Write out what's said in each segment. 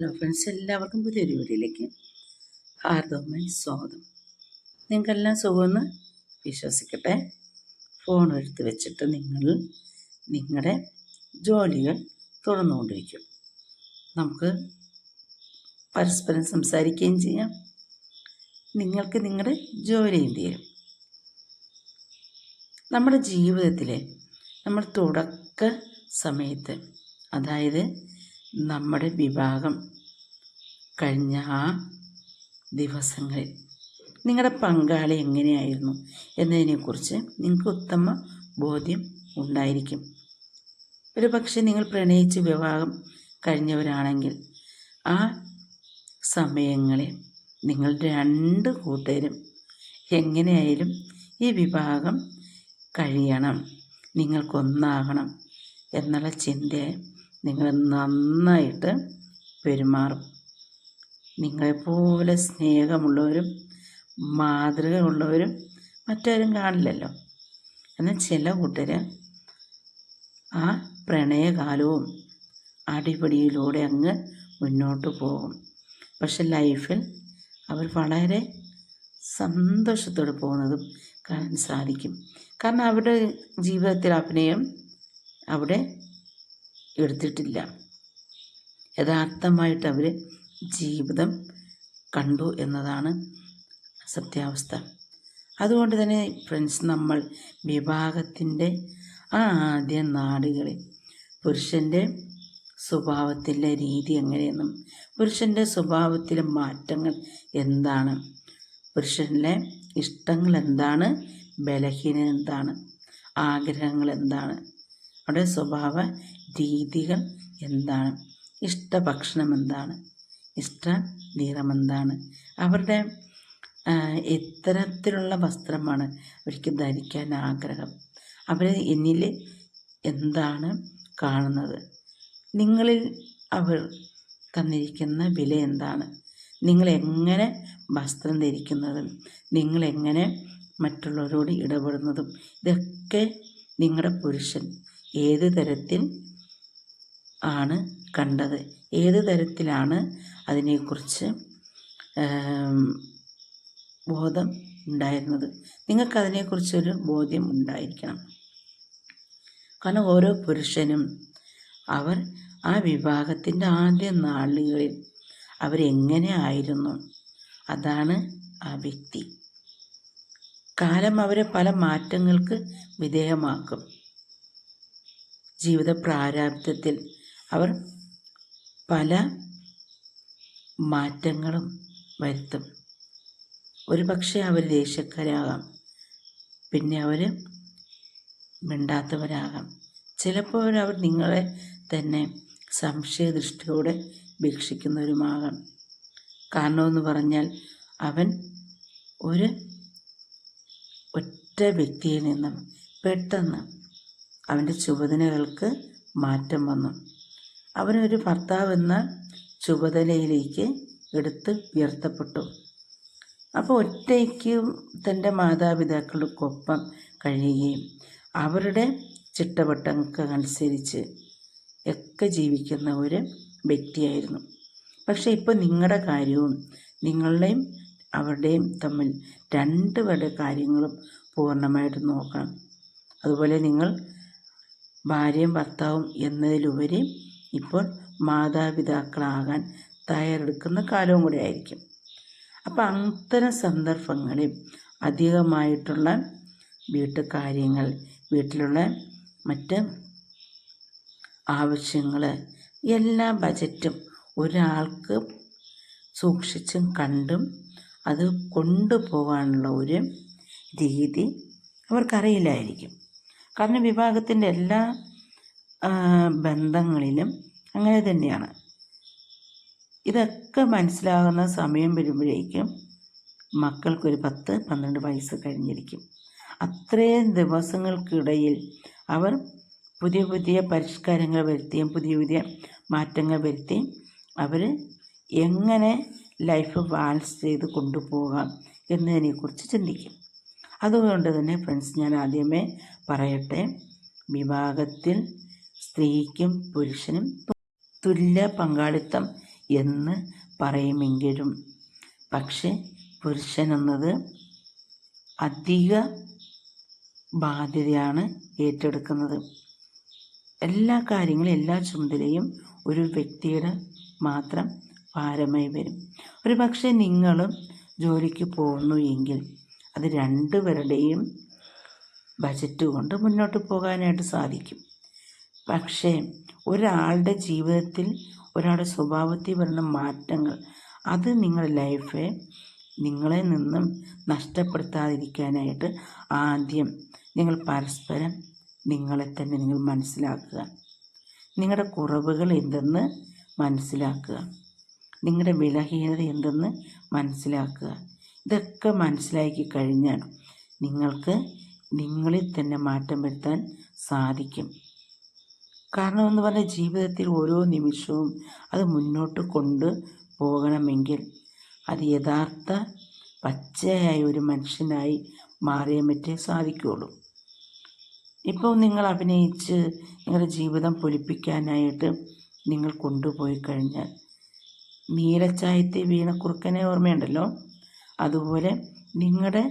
Hello friends എല്ലാവർക്കും പുതിയൊരു വീഡിയോയിലേക്ക് ഹാർദവമായി സ്വാഗതം. നിങ്ങൾക്കെല്ലാം സുഖമെന്ന് വിശ്വസിക്കട്ടെ. ഫോൺ എടുത്ത് വെച്ചിട്ട് നിങ്ങൾ നിങ്ങളുടെ ജോലികൾ തുറന്നുകൊണ്ടിരിക്കും നമുക്ക് പരസ്പരം സംസാരിക്കുകയും ചെയ്യാം. നിങ്ങൾക്ക് നിങ്ങളുടെ ജോലിയും തീരും നമ്മുടെ ജീവിതത്തിലെ നമ്മൾ തുടക്ക സമയത്ത് അതായത് നമ്മുടെ വിഭാഗം കഴിഞ്ഞ ആ ദിവസങ്ങളിൽ നിങ്ങളുടെ പങ്കാളി എങ്ങനെയായിരുന്നു എന്നതിനെക്കുറിച്ച് നിങ്ങൾക്ക് ഉത്തമ ബോധ്യം ഉണ്ടായിരിക്കും. ഒരു പക്ഷേ നിങ്ങൾ പ്രണയിച്ച് വിവാഹം കഴിഞ്ഞവരാണെങ്കിൽ ആ സമയങ്ങളിൽ നിങ്ങൾ രണ്ട് കൂട്ടരും എങ്ങനെയായാലും ഈ വിഭാഗം കഴിയണം നിങ്ങൾക്കൊന്നാകണം എന്നുള്ള ചിന്തയെ നിങ്ങൾ നന്നായിട്ട് പെരുമാറും. നിങ്ങളെപ്പോലെ സ്നേഹമുള്ളവരും മാതൃകയുള്ളവരും മറ്റാരും കാണില്ലല്ലോ. എന്നാൽ ചില കൂട്ടർ ആ പ്രണയകാലവും അടിപൊളിയിലൂടെ അങ്ങ് മുന്നോട്ട് പോകും. പക്ഷെ ലൈഫിൽ അവർ വളരെ സന്തോഷത്തോടെ പോകുന്നതും കാണാൻ സാധിക്കും. കാരണം അവരുടെ ജീവിതത്തിൽ അഭിനയം അവിടെ എടുത്തിട്ടില്ല. യഥാർത്ഥമായിട്ട് അവർ ജീവിതം കണ്ടു എന്നതാണ് സത്യാവസ്ഥ അതുകൊണ്ട് തന്നെ ഫ്രണ്ട്സ് നമ്മൾ വിവാഹത്തിന്റെ ആ ആദ്യ നാടുകളിൽ പുരുഷന്റെ സ്വഭാവത്തിലെ രീതി എങ്ങനെയെന്നും പുരുഷന്റെ സ്വഭാവത്തിലെ മാറ്റങ്ങൾ എന്താണ് പുരുഷനിലെ ഇഷ്ടങ്ങൾ എന്താണ് ബലഹീനത എന്താണ് ആഗ്രഹങ്ങൾ എന്താണ് അവിടെ സ്വഭാവ രീതികൾ എന്താണ്? ഇഷ്ട ഭക്ഷണം എന്താണ്? ഇഷ്ട നിറം എന്താണ്? അവരുടെ എത്തരത്തിലുള്ള വസ്ത്രമാണ് അവർക്ക് ധരിക്കാൻ ആഗ്രഹം. അവർ എന്നിൽ എന്താണ് കാണുന്നത്? നിങ്ങളിൽ അവർ തന്നിരിക്കുന്ന വില എന്താണ്? നിങ്ങളെങ്ങനെ വസ്ത്രം ധരിക്കുന്നതും നിങ്ങളെങ്ങനെ മറ്റുള്ളവരോട് ഇടപെടുന്നതും ഇതൊക്കെ നിങ്ങളുടെ പുരുഷൻ ഏത് തരത്തിൽ ആണ് കണ്ടത്. ഏത് തരത്തിലാണ് അതിനെക്കുറിച്ച് ബോധം ഉണ്ടായിരുന്നത്? നിങ്ങൾക്കതിനെക്കുറിച്ചൊരു ബോധ്യം ഉണ്ടായിരിക്കണം. കാരണം ഓരോ പുരുഷനും അവർ ആ വിവാഹത്തിന്റെ ആദ്യ നാളുകളിൽ അവരെങ്ങനെ ആയിരുന്നു? അതാണ് ആ വ്യക്തി. കാലം അവരെ പല മാറ്റങ്ങൾക്ക് വിധേയമാക്കും. ജീവിത പ്രാരാബ്ദത്തിൽ അവർ പല മാറ്റങ്ങളും വരുത്തും. ഒരു പക്ഷേ അവർ ദേഷ്യക്കാരാകാം. പിന്നെ അവർ മിണ്ടാത്തവരാകാം. ചിലപ്പോൾ അവർ നിങ്ങളെ തന്നെ സംശയദൃഷ്ടിയോടെ വീക്ഷിക്കുന്നവരുമാകാം. കാരണമെന്ന് പറഞ്ഞാൽ അവൻ ഒരു ഒറ്റ വ്യക്തിയിൽ നിന്നും പെട്ടെന്ന് അവന്റെ ചുമതലകൾക്ക് മാറ്റം വന്നു. അവനൊരു ഭർത്താവ് എന്ന ചുമതലയിലേക്ക് എടുത്ത് ഉയർത്തപ്പെട്ടു. അപ്പോൾ ഒറ്റയ്ക്കും തന്റെ മാതാപിതാക്കൾക്കൊപ്പം കഴിയുകയും അവരുടെ ചിട്ടവട്ടങ്ങൾക്കനുസരിച്ച് ഒക്കെ ജീവിക്കുന്ന ഒരു വ്യക്തിയായിരുന്നു. പക്ഷെ ഇപ്പോൾ നിങ്ങളുടെ കാര്യവും നിങ്ങളുടെയും അവരുടെയും തമ്മിൽ രണ്ട് പേരുടെ കാര്യങ്ങളും പൂർണമായിട്ട് നോക്കണം അതുപോലെ നിങ്ങൾ ഭാര്യയും ഭർത്താവും എന്നതിലുപരി ഇപ്പോൾ മാതാപിതാക്കളാകാൻ തയ്യാറെടുക്കുന്ന കാലവും കൂടി ആയിരിക്കും. അപ്പോൾ അത്തരം സന്ദർഭങ്ങളിൽ അധികമായിട്ടുള്ള വീട്ടുകാര്യങ്ങൾ വീട്ടിലുള്ള മറ്റ് ആവശ്യങ്ങൾ എല്ലാ ബജറ്റും ഒരാൾക്ക് സൂക്ഷിച്ചും കണ്ടും അത് കൊണ്ടുപോകാനുള്ള ഒരു രീതി അവർക്കറിയില്ലായിരിക്കും. കാരണം വിഭാഗത്തിന്റെ എല്ലാ ബന്ധങ്ങളിലും അങ്ങനെ തന്നെയാണ്. ഇതൊക്കെ മനസ്സിലാകുന്ന സമയം വരുമ്പോഴേക്കും മക്കൾക്കൊരു പത്ത് പന്ത്രണ്ട് വയസ്സ് കഴിഞ്ഞിരിക്കും. അത്രയും ദിവസങ്ങൾക്കിടയിൽ അവർ പുതിയ പുതിയ പരിഷ്കാരങ്ങൾ വരുത്തിയും പുതിയ പുതിയ മാറ്റങ്ങൾ വരുത്തിയും അവർ എങ്ങനെ ലൈഫ് ബാലൻസ് ചെയ്ത് കൊണ്ടുപോകാം എന്നതിനെക്കുറിച്ച് ചിന്തിക്കും. അതുകൊണ്ട് തന്നെ ഫ്രണ്ട്സ് ഞാൻ ആദ്യമേ പറയട്ടെ വിവാഹത്തിൽ സ്ത്രീക്കും പുരുഷനും തുല്യ പങ്കാളിത്തം എന്ന് പറയുമെങ്കിലും പക്ഷെ പുരുഷനെന്നത് അധിക ബാധ്യതയാണ് ഏറ്റെടുക്കുന്നത്. എല്ലാ കാര്യങ്ങളും എല്ലാ ചുമതലയും ഒരു വ്യക്തിയുടെ മാത്രം ഭാരമായി വരും. ഒരു പക്ഷേ നിങ്ങളും ജോലിക്ക് പോകുന്നു എങ്കിൽ അത് രണ്ടുപേരുടെയും ബജറ്റ് കൊണ്ട് മുന്നോട്ട് പോകാനായിട്ട് സാധിക്കും. പക്ഷേ ഒരാളുടെ ജീവിതത്തിൽ ഒരാളുടെ സ്വഭാവത്തിൽ വരുന്ന മാറ്റങ്ങൾ അത് നിങ്ങളുടെ ലൈഫെ നിങ്ങളെ നിന്നും നഷ്ടപ്പെടുത്താതിരിക്കാനായിട്ട് ആദ്യം നിങ്ങൾ പരസ്പരം നിങ്ങളെ തന്നെ നിങ്ങൾ മനസ്സിലാക്കുക. നിങ്ങളുടെ കുറവുകൾ എന്തെന്ന് മനസ്സിലാക്കുക. നിങ്ങളുടെ വിലഹീനത എന്തെന്ന് മനസ്സിലാക്കുക. ഇതൊക്കെ മനസ്സിലാക്കി കഴിഞ്ഞാൽ നിങ്ങൾക്ക് നിങ്ങളിൽ തന്നെ മാറ്റം വരുത്താൻ സാധിക്കും. കാരണം എന്ന് പറഞ്ഞാൽ ജീവിതത്തിൽ ഓരോ നിമിഷവും അത് മുന്നോട്ട് കൊണ്ട് പോകണമെങ്കിൽ അത് യഥാർത്ഥ പച്ചയായ ഒരു മനുഷ്യനായി മാറിയേ പറ്റേ സാധിക്കുകയുള്ളൂ ഇപ്പോൾ നിങ്ങൾ അഭിനയിച്ച് നിങ്ങളുടെ ജീവിതം പൊലിപ്പിക്കാനായിട്ട് നിങ്ങൾ കൊണ്ടുപോയി കഴിഞ്ഞാൽ നീലച്ചായത്തെ വീണ കുറുക്കനെ ഓർമ്മയുണ്ടല്ലോ? അതുപോലെ നിങ്ങളുടെ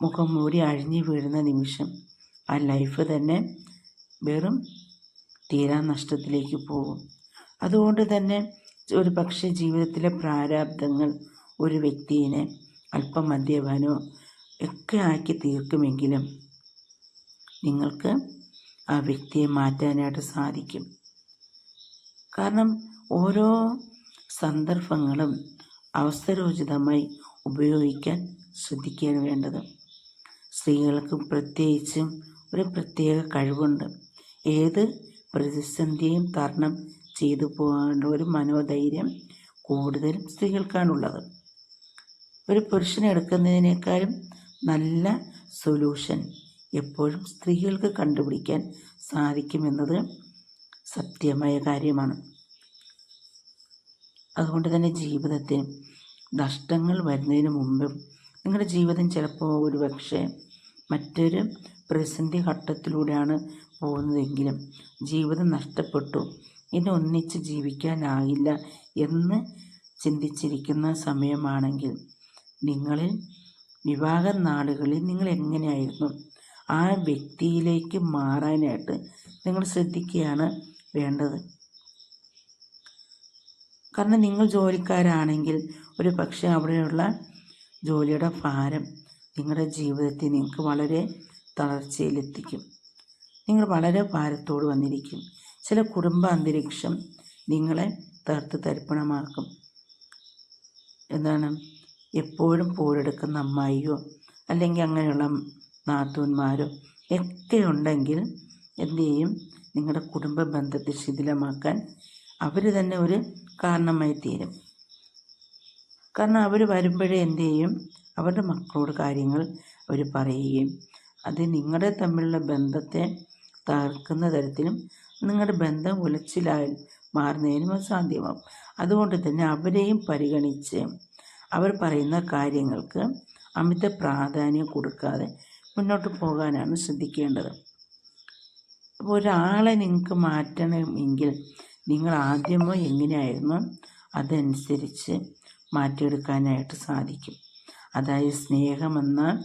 മുഖം മൂടി അഴിഞ്ഞു വീഴുന്ന നിമിഷം ആ ലൈഫ് തന്നെ വെറും തീരാ നഷ്ടത്തിലേക്ക് പോകും. അതുകൊണ്ട് തന്നെ ഒരു പക്ഷേ ജീവിതത്തിലെ പ്രാരാബ്ദങ്ങൾ ഒരു വ്യക്തിയെ അല്പം മദ്യപാനോ ഒക്കെ ആക്കി തീർക്കുമെങ്കിലും നിങ്ങൾക്ക് ആ വ്യക്തിയെ മാറ്റാനായിട്ട് സാധിക്കും. കാരണം ഓരോ സന്ദർഭങ്ങളും അവസരോചിതമായി ഉപയോഗിക്കാൻ ശ്രദ്ധിക്കാൻ വേണ്ടത് സ്ത്രീകൾക്ക് പ്രത്യേകിച്ചും ഒരു പ്രത്യേക കഴിവുണ്ട്. ഏത് പ്രതിസന്ധിയും തരണം ചെയ്തു പോകേണ്ട ഒരു മനോധൈര്യം കൂടുതലും സ്ത്രീകൾക്കാണുള്ളത്. ഒരു പുരുഷനെ എടുക്കുന്നതിനേക്കാളും നല്ല സൊല്യൂഷൻ എപ്പോഴും സ്ത്രീകൾക്ക് കണ്ടുപിടിക്കാൻ സാധിക്കുമെന്നത് സത്യമായ കാര്യമാണ്. അതുകൊണ്ട് തന്നെ ജീവിതത്തിൽ നഷ്ടങ്ങൾ വരുന്നതിന് മുമ്പും നിങ്ങളുടെ ജീവിതം ചിലപ്പോൾ ഒരു പക്ഷേ മറ്റൊരു പ്രതിസന്ധി ഘട്ടത്തിലൂടെയാണ് പോകുന്നതെങ്കിലും ജീവിതം നഷ്ടപ്പെട്ടു. ഇനി ഒന്നിച്ച് ജീവിക്കാനാകില്ല എന്ന് ചിന്തിച്ചിരിക്കുന്ന സമയമാണെങ്കിൽ നിങ്ങളിൽ വിവാഹ നാളുകളിൽ നിങ്ങൾ എങ്ങനെയായിരുന്നു? ആ വ്യക്തിയിലേക്ക് മാറാനായിട്ട് നിങ്ങൾ ശ്രദ്ധിക്കുകയാണ് വേണ്ടത്. കാരണം നിങ്ങൾ ജോലിക്കാരാണെങ്കിൽ ഒരു പക്ഷേ അവിടെയുള്ള ജോലിയുടെ ഭാരം നിങ്ങളുടെ ജീവിതത്തെ നിങ്ങൾക്ക് വളരെ തളർച്ചയിലെത്തിക്കും. നിങ്ങൾ വളരെ ഭാരത്തോട് വന്നിരിക്കും. ചില കുടുംബ അന്തരീക്ഷം നിങ്ങളെ തകർത്ത് തരിപ്പണമാക്കും. എന്താണ്? എപ്പോഴും പോരെടുക്കുന്ന അമ്മായിയോ അല്ലെങ്കിൽ അങ്ങനെയുള്ള നാത്തൂന്മാരോ ഒക്കെ ഉണ്ടെങ്കിൽ എന്തു ചെയ്യും? നിങ്ങളുടെ കുടുംബ ബന്ധത്തെ ശിഥിലമാക്കാൻ അവർ തന്നെ ഒരു കാരണമായി തീരും. കാരണം അവർ വരുമ്പോഴേ എന്തു ചെയ്യും? അവരുടെ മക്കളോട് കാര്യങ്ങൾ അവർ പറയുകയും അത് നിങ്ങളുടെ തമ്മിലുള്ള ബന്ധത്തെ തകർക്കുന്ന തരത്തിലും നിങ്ങളുടെ ബന്ധം ഉലച്ചിലായി മാറുന്നതിനും അത് സാധ്യമാകും. അതുകൊണ്ട് തന്നെ അവരെയും പരിഗണിച്ച് അവർ പറയുന്ന കാര്യങ്ങൾക്ക് അമിത പ്രാധാന്യം കൊടുക്കാതെ മുന്നോട്ട് പോകാനാണ് ശ്രദ്ധിക്കേണ്ടത്. അപ്പോൾ ഒരാളെ നിങ്ങൾക്ക് മാറ്റണമെങ്കിൽ നിങ്ങൾ ആദ്യമോ എങ്ങനെയായിരുന്നു അതനുസരിച്ച് മാറ്റിയെടുക്കാനായിട്ട് സാധിക്കും. അതായത് സ്നേഹമെന്ന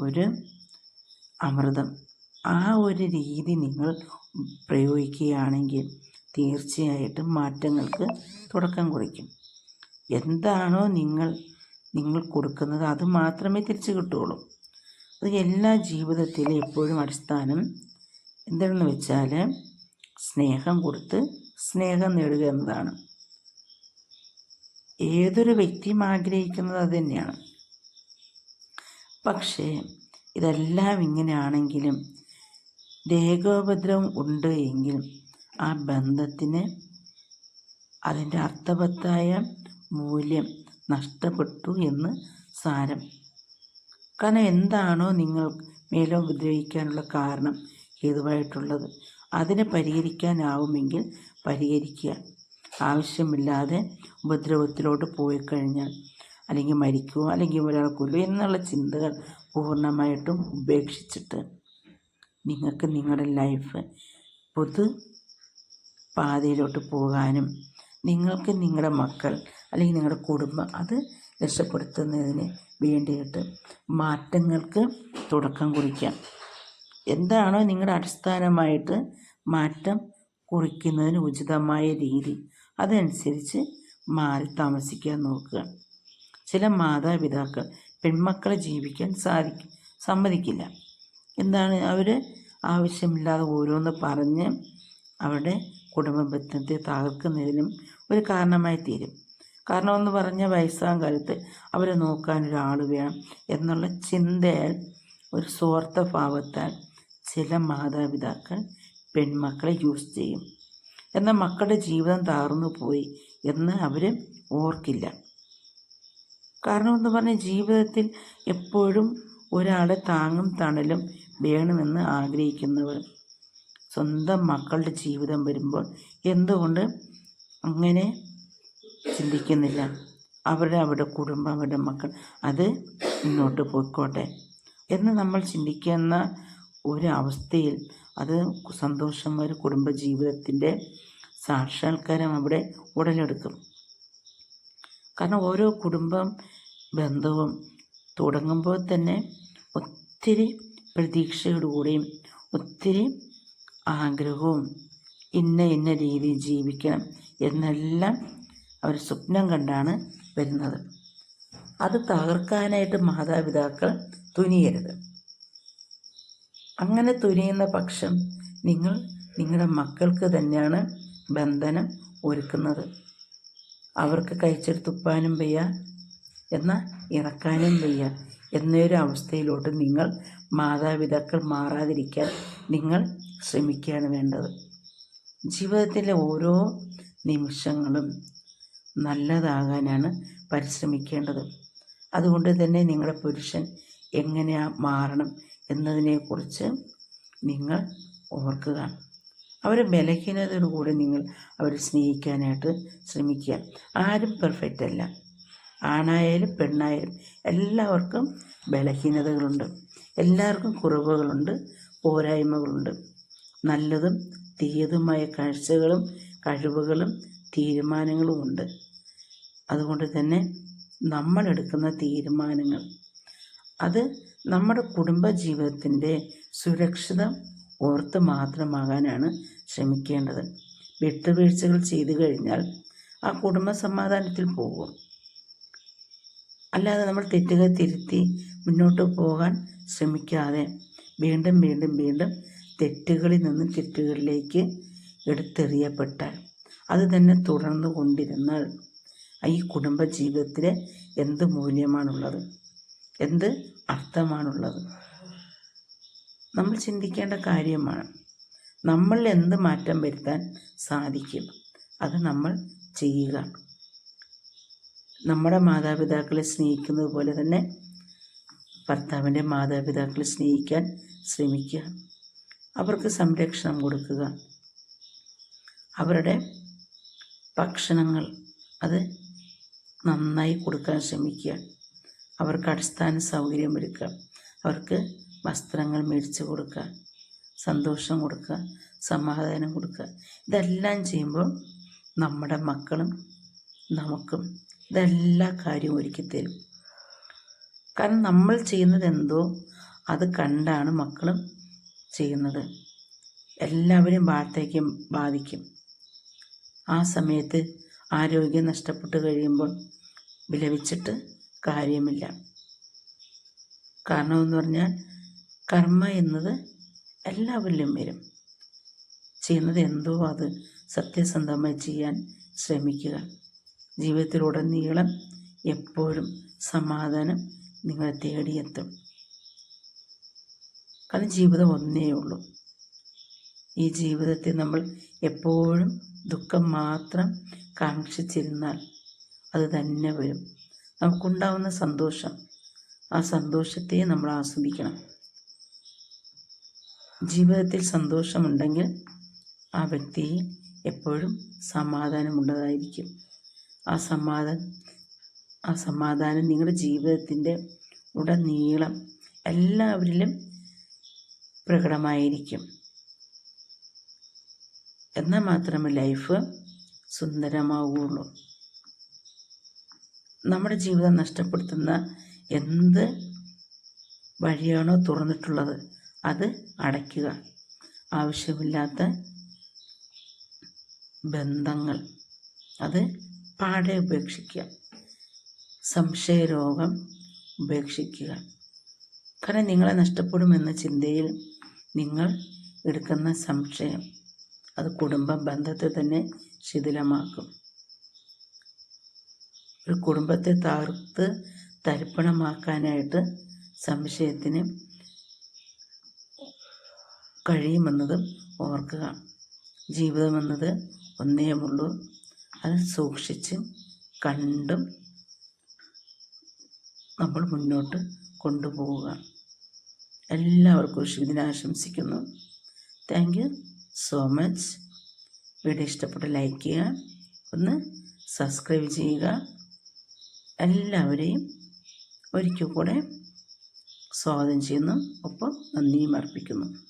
ഒരു അമൃതം. ആ ഒരു രീതി നിങ്ങൾ പ്രയോഗിക്കുകയാണെങ്കിൽ തീർച്ചയായിട്ടും മാറ്റങ്ങൾക്ക് തുടക്കം കുറിക്കും. എന്താണോ നിങ്ങൾ നിങ്ങൾ കൊടുക്കുന്നത് അത് മാത്രമേ തിരിച്ചു കിട്ടുകയുള്ളൂ. അത് എല്ലാ ജീവിതത്തിലും എപ്പോഴും അടിസ്ഥാനം എന്താണെന്ന് വെച്ചാൽ സ്നേഹം കൊടുത്ത് സ്നേഹം നേടുക എന്നതാണ്. ഏതൊരു വ്യക്തിയും ആഗ്രഹിക്കുന്നത് അത് തന്നെയാണ്. പക്ഷേ ഇതെല്ലാം ഇങ്ങനെയാണെങ്കിലും ദേഹോപദ്രവം ഉണ്ട് എങ്കിൽ ആ ബന്ധത്തിന് അതിന്റെ അർത്ഥവത്തായ മൂല്യം നഷ്ടപ്പെട്ടു എന്ന് സാരം. കാരണം എന്താണോ നിങ്ങൾ മേലോ ഉപദ്രവിക്കാനുള്ള കാരണം ഹേതുവായിട്ടുള്ളത്. അതിനെ പരിഹരിക്കാനാവുമെങ്കിൽ പരിഹരിക്കുക. ആവശ്യമില്ലാതെ ഉപദ്രവത്തിലോട്ട് പോയി കഴിഞ്ഞാൽ അല്ലെങ്കിൽ മരിക്കുമോ അല്ലെങ്കിൽ ഒരാൾ കൊല്ലുമോ എന്നുള്ള ചിന്തകൾ പൂർണമായിട്ടും ഉപേക്ഷിച്ചിട്ട് നിങ്ങൾക്ക് നിങ്ങളുടെ ലൈഫ് പൊതു പാതയിലോട്ട് പോകാനും നിങ്ങൾക്ക് നിങ്ങളുടെ മക്കൾ അല്ലെങ്കിൽ നിങ്ങളുടെ കുടുംബം അത് രക്ഷപ്പെടുത്തുന്നതിന് വേണ്ടിയിട്ട് മാറ്റങ്ങൾക്ക് തുടക്കം കുറിക്കാം. എന്താണോ നിങ്ങളുടെ അടിസ്ഥാനമായിട്ട് മാറ്റം കുറിക്കുന്നതിന് ഉചിതമായ രീതി അതനുസരിച്ച് മാറി താമസിക്കാൻ നോക്കുക. ചില മാതാപിതാക്കൾ പെൺമക്കളെ ജീവിക്കാൻ സാധിക്കും സമ്മതിക്കില്ല. എന്താണ് അവർ ആവശ്യമില്ലാതെ ഓരോന്ന് പറഞ്ഞ് അവരുടെ കുടുംബ ബന്ധത്തെ തകർക്കുന്നതിനും ഒരു കാരണമായി തീരും. കാരണം എന്ന് പറഞ്ഞാൽ വയസ്സാം കാലത്ത് അവരെ നോക്കാൻ ഒരാൾ വേണം എന്നുള്ള ചിന്തയാൽ ഒരു സ്വാർത്ഥ ഭാവത്താൽ ചില മാതാപിതാക്കൾ പെൺമക്കളെ യൂസ് ചെയ്യും. എന്നാൽ മക്കളുടെ ജീവിതം തകർന്നു പോയി എന്ന് അവർ ഓർക്കില്ല. കാരണം എന്ന് പറഞ്ഞാൽ ജീവിതത്തിൽ എപ്പോഴും ഒരാളെ താങ്ങും തണലും വേണമെന്ന് ആഗ്രഹിക്കുന്നവർ സ്വന്തം മക്കളുടെ ജീവിതം വരുമ്പോൾ എന്തുകൊണ്ട് അങ്ങനെ ചിന്തിക്കുന്നില്ല? അവരുടെ അവരുടെ കുടുംബം അവരുടെ മക്കൾ അത് മുന്നോട്ട് പോയിക്കോട്ടെ എന്ന് നമ്മൾ ചിന്തിക്കുന്ന ഒരു അവസ്ഥയിൽ അത് സന്തോഷം ഒരു കുടുംബജീവിതത്തിന്റെ സാക്ഷാത്കാരം അവിടെ ഉടലെടുക്കും. കാരണം ഓരോ കുടുംബം ബന്ധവും തുടങ്ങുമ്പോൾ തന്നെ ഒത്തിരി പ്രതീക്ഷയോടുകൂടിയും ഒത്തിരി ആഗ്രഹവും ഇന്ന ഇന്ന രീതിയിൽ ജീവിക്കണം എന്നെല്ലാം അവർ സ്വപ്നം കണ്ടാണ് വരുന്നത്. അത് തകർക്കാനായിട്ട് മാതാപിതാക്കൾ തുനിയരുത്. അങ്ങനെ തുനിയുന്ന പക്ഷം നിങ്ങൾ നിങ്ങളുടെ മക്കൾക്ക് തന്നെയാണ് ബന്ധനം ഒരുക്കുന്നത്. അവർക്ക് കഴിച്ചെടുത്തുപ്പാനും വയ്യ എന്നാൽ ഇറക്കാനും വയ്യ എന്നൊരു അവസ്ഥയിലോട്ട് നിങ്ങൾ മാതാപിതാക്കൾ മാറാതിരിക്കാൻ നിങ്ങൾ ശ്രമിക്കുകയാണ് വേണ്ടത്. ജീവിതത്തിലെ ഓരോ നിമിഷങ്ങളും നല്ലതാകാനാണ് പരിശ്രമിക്കേണ്ടത്. അതുകൊണ്ട് തന്നെ നിങ്ങളുടെ പുരുഷൻ എങ്ങനെയാ മാറണം എന്നതിനെക്കുറിച്ച് നിങ്ങൾ ഓർക്കുക. അവരെ ബലഹീനതയോടുകൂടി നിങ്ങൾ അവരെ സ്നേഹിക്കാനായിട്ട് ശ്രമിക്കുക. ആരും പെർഫെക്റ്റ് അല്ല. ആണായാലും പെണ്ണായാലും എല്ലാവർക്കും ബലഹീനതകളുണ്ട്. എല്ലാവർക്കും കുറവുകളുണ്ട് പോരായ്മകളുണ്ട്. നല്ലതും തീയതുമായ കാഴ്ചകളും കഴിവുകളും തീരുമാനങ്ങളും ഉണ്ട്. അതുകൊണ്ട് തന്നെ നമ്മളെടുക്കുന്ന തീരുമാനങ്ങൾ അത് നമ്മുടെ കുടുംബ ജീവിതത്തിന്റെ സുരക്ഷിതം ഓർത്ത് മാത്രമാകാനാണ് ശ്രമിക്കേണ്ടത്. വിട്ടുവീഴ്ചകൾ ചെയ്തു കഴിഞ്ഞാൽ ആ കുടുംബ സമാധാനത്തിൽ പോകും. അല്ലാതെ നമ്മൾ തെറ്റുകൾ തിരുത്തി മുന്നോട്ട് പോകാൻ ശ്രമിക്കാതെ വീണ്ടും വീണ്ടും വീണ്ടും തെറ്റുകളിൽ നിന്നും തെറ്റുകളിലേക്ക് എടുത്തെറിയപ്പെട്ടാൽ അത് തന്നെ തുടർന്നു കൊണ്ടിരുന്നാൽ ഈ കുടുംബ ജീവിതത്തിൽ എന്ത് മൂല്യമാണുള്ളത്? എന്ത് അർത്ഥമാണുള്ളത്? നമ്മൾ ചിന്തിക്കേണ്ട കാര്യമാണ് നമ്മൾ എന്ത് മാറ്റം വരുത്താൻ സാധിക്കും അത് നമ്മൾ ചെയ്യുക. നമ്മുടെ മാതാപിതാക്കളെ സ്നേഹിക്കുന്നത് പോലെ തന്നെ ഭർത്താവിന്റെ മാതാപിതാക്കളെ സ്നേഹിക്കാൻ ശ്രമിക്കുക. അവർക്ക് സംരക്ഷണം കൊടുക്കുക. അവരുടെ ഭക്ഷണങ്ങൾ അത് നന്നായി കൊടുക്കാൻ ശ്രമിക്കുക. അവർക്ക് അടിസ്ഥാന സൗകര്യം ഒരുക്കുക. അവർക്ക് വസ്ത്രങ്ങൾ മേടിച്ച് കൊടുക്കുക. സന്തോഷം കൊടുക്കുക. സമാധാനം കൊടുക്കുക. ഇതെല്ലാം ചെയ്യുമ്പോൾ നമ്മുടെ മക്കളും നമുക്കും ഇതെല്ലാ കാര്യവും ഒരുക്കി തരും കാരണം നമ്മൾ ചെയ്യുന്നത് എന്തോ അത് കണ്ടാണ് മക്കളും ചെയ്യുന്നത്. എല്ലാവരും വാർത്തയ്ക്കും ബാധിക്കും. ആ സമയത്ത് ആരോഗ്യം നഷ്ടപ്പെട്ട് കഴിയുമ്പോൾ വിലപിച്ചിട്ട് കാര്യമില്ല. കാരണമെന്ന് പറഞ്ഞാൽ കർമ്മ എന്നത് എല്ലാവരിലും വരും. ചെയ്യുന്നത് എന്തോ അത് സത്യസന്ധമായി ചെയ്യാൻ ശ്രമിക്കുക. ജീവിതത്തിലുടനീളം എപ്പോഴും സമാധാനം നിങ്ങളെ തേടിയെത്തും. കാരണം ജീവിതം ഒന്നേ ഉള്ളൂ. ഈ ജീവിതത്തിൽ നമ്മൾ എപ്പോഴും ദുഃഖം മാത്രം കാക്ഷിച്ചിരുന്നാൽ അത് തന്നെ വരും. നമുക്കുണ്ടാവുന്ന സന്തോഷം. ആ സന്തോഷത്തെ നമ്മൾ ആസ്വദിക്കണം. ജീവിതത്തിൽ സന്തോഷമുണ്ടെങ്കിൽ ആ വ്യക്തിയിൽ എപ്പോഴും സമാധാനമുള്ളതായിരിക്കും. ആ സമാധാനം ആ സമാധാനം നിങ്ങളുടെ ജീവിതത്തിന്റെ ഉടനീളം എല്ലാവരിലും പ്രകടമായിരിക്കും. എന്നാൽ മാത്രമേ ലൈഫ് സുന്ദരമാവുകയുള്ളൂ. നമ്മുടെ ജീവിതം നഷ്ടപ്പെടുത്തുന്ന എന്ത് വഴിയാണോ തുറന്നിട്ടുള്ളത് അത് അടയ്ക്കുക. ആവശ്യമില്ലാത്ത ബന്ധങ്ങൾ അത് പാടെ ഉപേക്ഷിക്കുക. സംശയരോഗം ഉപേക്ഷിക്കുക. കാരണം നിങ്ങളെ നഷ്ടപ്പെടുമെന്ന ചിന്തയിൽ നിങ്ങൾ എടുക്കുന്ന സംശയം അത് കുടുംബ ബന്ധത്തെ തന്നെ ശിഥിലമാക്കും. ഒരു കുടുംബത്തെ തകർത്ത് തരിപ്പണമാക്കാനായിട്ട് സംശയത്തിന് കഴിയുമെന്നതും ഓർക്കുക. ജീവിതമെന്നത് ഒന്നേയുള്ളൂ. അത് സൂക്ഷിച്ച് കണ്ടും നമ്മൾ മുന്നോട്ട് കൊണ്ടുപോവുക. എല്ലാവർക്കും ശുഭിദിനം ആശംസിക്കുന്നു thank you so much video ഇഷ്ടപ്പെട്ട് ലൈക്ക് ചെയ്യുക. ഒന്ന് സബ്സ്ക്രൈബ് ചെയ്യുക. എല്ലാവരെയും ഒരിക്കൽ കൂടെ സ്വാഗതം ചെയ്യുന്നു. ഒപ്പം നന്ദിയും അർപ്പിക്കുന്നു.